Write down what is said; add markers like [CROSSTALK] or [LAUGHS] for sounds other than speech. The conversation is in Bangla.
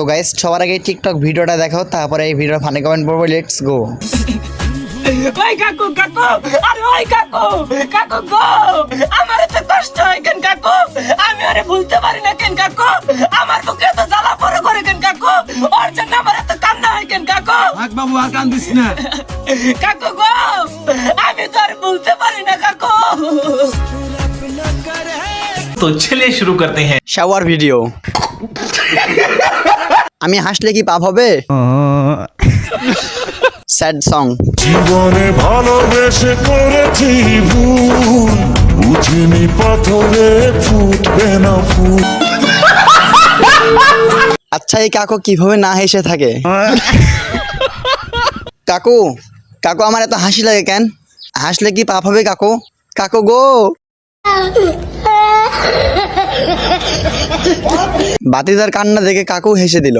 তো গাইস সবার আগে টিকটক ভিডিওটা দেখো তারপরে এই ভিডিওর ফানি কমেন্ট পড়ব লেটস গো কাকু? আমি তো ছেলে আর পারি না শুরু করতে হ্যাঁ। শাওয়ার ভিডিও আমি হাসলে কি পাপ হবে? [LAUGHS] স্যাড সং জীবনে ভালোবেসে করেছি ভুল। বুঝিনি পাথরে ফুটবে না ফুল। [LAUGHS] আচ্ছা এই কাকু কীভাবে না হেসে থাকে? [LAUGHS] কাকু কাকু আমার এত হাসি লাগে কেন? হাসলে কি পাপ হবে কাকু? কাকু গো! বাতিদার কান্না দেখে কাকু হেসে দিল।